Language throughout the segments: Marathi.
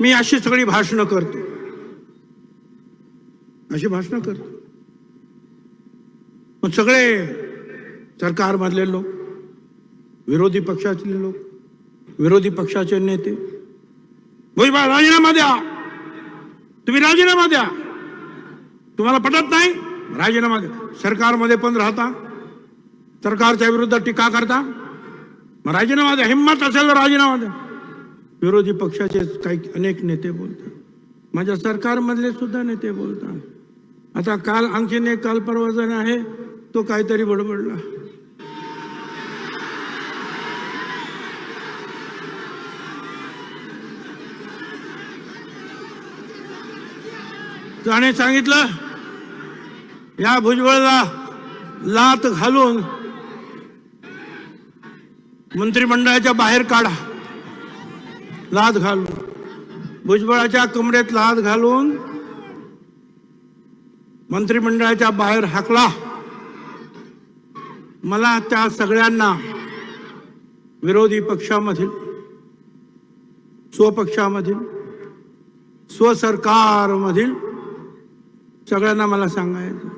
मी अशी सगळी भाषणं करतो. अशी भाषणं करतो. पण सगळे सरकारमधले लोक विरोधी पक्षातले लोक विरोधी पक्षाचे नेते भुजबळ राजीनामा द्या. तुम्ही राजीनामा द्या. तुम्हाला पटत नाही? राजीनामा द्या सरकारमध्ये पण राहता. सरकारच्या विरुद्ध टीका करता. मग राजीनामा द्या. हिंमत असेल तर राजीनामा द्या. विरोधी पक्षाचे काही अनेक नेते बोलतात. माझ्या सरकारमधले सुद्धा नेते बोलतात. आता काल आणखीन एक काल परवा जण आहे तो काहीतरी बडबडला. त्याने सांगितलं या भुजबळला लात घालून मंत्रिमंडळाच्या बाहेर काढा. लाद घालून. भुजबळाच्या कमरेत लाद घालून मंत्रिमंडळाच्या बाहेर हाकला. मला त्या सगळ्यांना विरोधी पक्षामधील स्वपक्षामधील स्वसरकारमधील सगळ्यांना मला सांगायचं.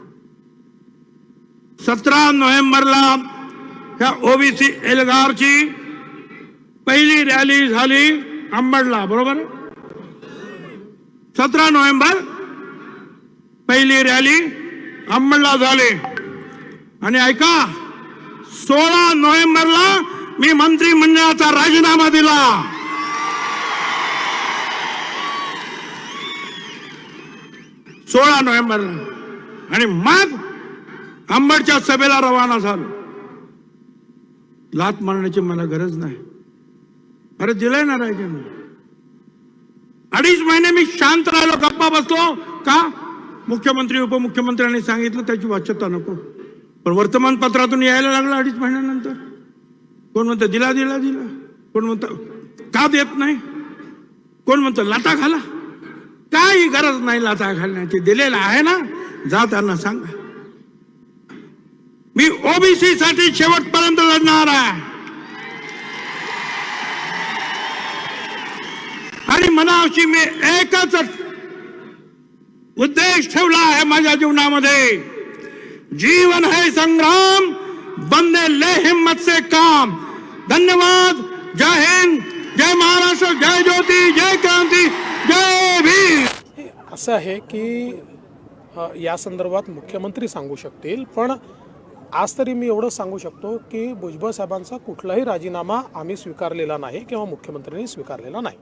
सतरा नोव्हेंबरला ह्या ओबीसी एल्गारची पहिली रॅली झाली. अंबडला बरोबर सतरा नोव्हेंबर पहिली रॅली अंबडला झाली. आणि ऐका सोळा नोव्हेंबरला मी मंत्रिमंडळाचा राजीनामा दिला. सोळा नोव्हेंबरला आणि मग आंबडच्या सभेला रवाना झालो. लात मारण्याची मला गरज नाही. अरे दिलंय ना राजाने अडीच महिने मी शांत राहिलो गप्पा बसलो. का? मुख्यमंत्री उपमुख्यमंत्र्यांनी सांगितलं त्याची वाच्यता नको. पण वर्तमानपत्रातून यायला लागलं अडीच महिन्यानंतर. कोण म्हणतं दिला दिला दिला? कोण म्हणतं का देत नाही? कोण म्हणतं लाटा घाला? काही गरज नाही लाटा घालण्याची. दिलेला आहे ना? जा त्यांना सांगा. मी ओबीसी साठी शेवटपर्यंत लढणार आहे. आणि मी एकच उद्देश ठेवला आहे माझ्या जीवनामध्ये. जीवन है संग्राम बंदे ले हिम्मत से काम. धन्यवाद जय हिंद जय महाराष्ट्र जय ज्योती जय क्रांती जय भीम असं आहे की या संदर्भात मुख्यमंत्री सांगू शकतील पण आज तरी मी एवढं सांगू शकतो की भुजबळ साहेबांचा कुठलाही राजीनामा आम्ही स्वीकारलेला नाही किंवा मुख्यमंत्र्यांनी स्वीकारलेला नाही.